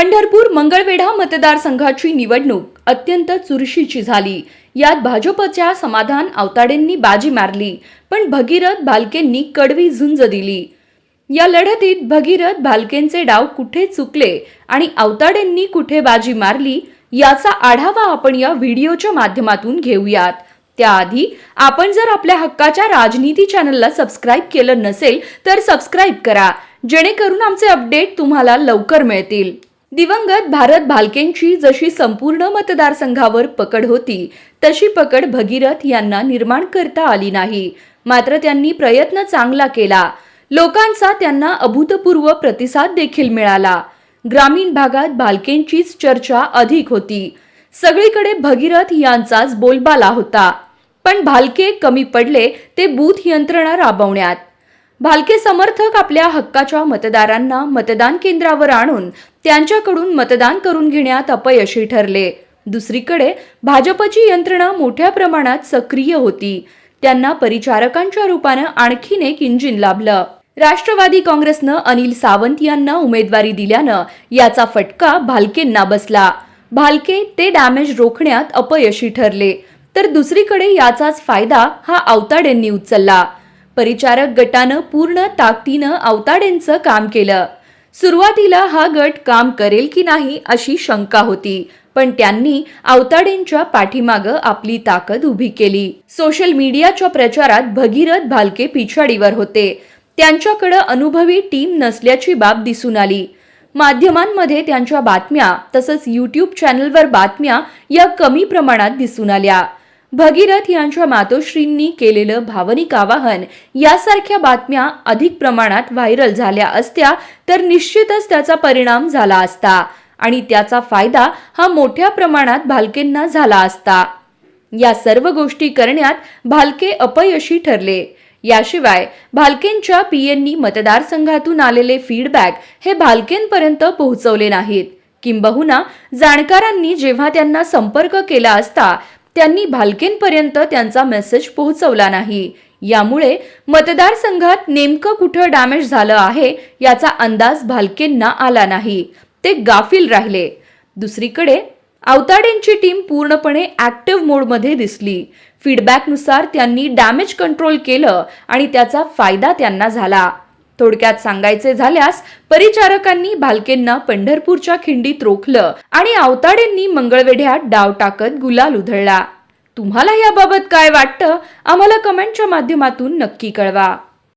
पंढरपूर मंगळवेढा मतदारसंघाची निवडणूक अत्यंत चुरशीची झाली. यात भाजपच्या समाधान आवताडेंनी बाजी मारली पण भगीरथ भालकेंनी कडवी झुंज दिली. या लढतीत भगीरथ भालकेंचे डाव कुठे चुकले आणि आवताडेंनी कुठे बाजी मारली याचा आढावा आपण या व्हिडिओच्या माध्यमातून घेऊयात. त्याआधी आपण जर आपल्या हक्काच्या राजनीती चॅनलला सबस्क्राईब केलं नसेल तर सबस्क्राईब करा जेणेकरून आमचे अपडेट तुम्हाला लवकर मिळतील. दिवंगत भारत भालकेंची जशी संपूर्ण मतदारसंघावर पकड होती तशी पकड भगीरथ यांना निर्माण करता आली नाही. मात्र त्यांनी प्रयत्न चांगला केला. लोकांचा त्यांना अभूतपूर्व प्रतिसाद देखील मिळाला. ग्रामीण भागात भालकेंचीच चर्चा अधिक होती. सगळीकडे भगीरथ यांचाच बोलबाला होता. पण भालके कमी पडले ते बूथ यंत्रणा राबवण्यात. भालके समर्थक आपल्या हक्काच्या मतदारांना मतदान केंद्रावर आणून त्यांच्याकडून मतदान करून घेण्यात अपयशी ठरले. दुसरीकडे भाजपची यंत्रणा मोठ्या प्रमाणात सक्रिय होती. त्यांना परिचारकांच्या रूपानं आणखीन एक इंजिन लाभलं. राष्ट्रवादी काँग्रेसनं अनिल सावंत यांना उमेदवारी दिल्यानं याचा फटका भालकेंना बसला. भालके ते डॅमेज रोखण्यात अपयशी ठरले. तर दुसरीकडे याचाच फायदा हा आवताडेंनी उचलला. परिचारक गटानं पूर्ण ताकदीनं आवताडेंचं काम केलं. सुरुवातीला हा गट काम करेल की नाही अशी शंका होती पण त्यांनी आवताडेंच्या पाठीमागं आपली ताकद उभी केली. सोशल मीडियाच्या प्रचारात भगीरथ भालके पिछाडीवर होते. त्यांच्याकडे अनुभवी टीम नसल्याची बाब दिसून आली. माध्यमांमध्ये त्यांच्या बातम्या तसंच यूट्यूब चॅनलवर बातम्या या कमी प्रमाणात दिसून आल्या. भगीरथ यांच्या मातोश्रींनी केलेलं भावनिक आवाहन यासारख्या बातम्या अधिक प्रमाणात व्हायरल झाल्या असत्या तर निश्चितच त्याचा परिणाम झाला असता. आणि त्याचा फायदा हा मोठ्या प्रमाणात भालकेंना झाला असता. या सर्व गोष्टी करण्यात भालके अपयशी ठरले. याशिवाय भालकेंच्या पीएननी मतदारसंघातून आलेले फीडबॅक हे भालकेंपर्यंत पोहोचवले नाहीत. किंबहुना जाणकारांनी जेव्हा त्यांना संपर्क केला असता त्यांनी भालकेंपर्यंत त्यांचा मेसेज पोहोचवला नाही. यामुळे मतदारसंघात नेमकं कुठं डॅमेज झालं आहे याचा अंदाज भालकेंना आला नाही. ते गाफील राहिले. दुसरीकडे अवताडेंची टीम पूर्णपणे ॲक्टिव्ह मोडमध्ये दिसली. फीडबॅकनुसार त्यांनी डॅमेज कंट्रोल केलं आणि त्याचा फायदा त्यांना झाला. थोडक्यात सांगायचे झाल्यास परिचारकांनी भालकेंना पंढरपूरच्या खिंडीत रोखलं आणि आवताडेंनी मंगळवेढ्यात डाव टाकत गुलाल उधळला. तुम्हाला याबाबत काय वाटतं? आम्हाला कमेंटच्या माध्यमातून नक्की कळवा.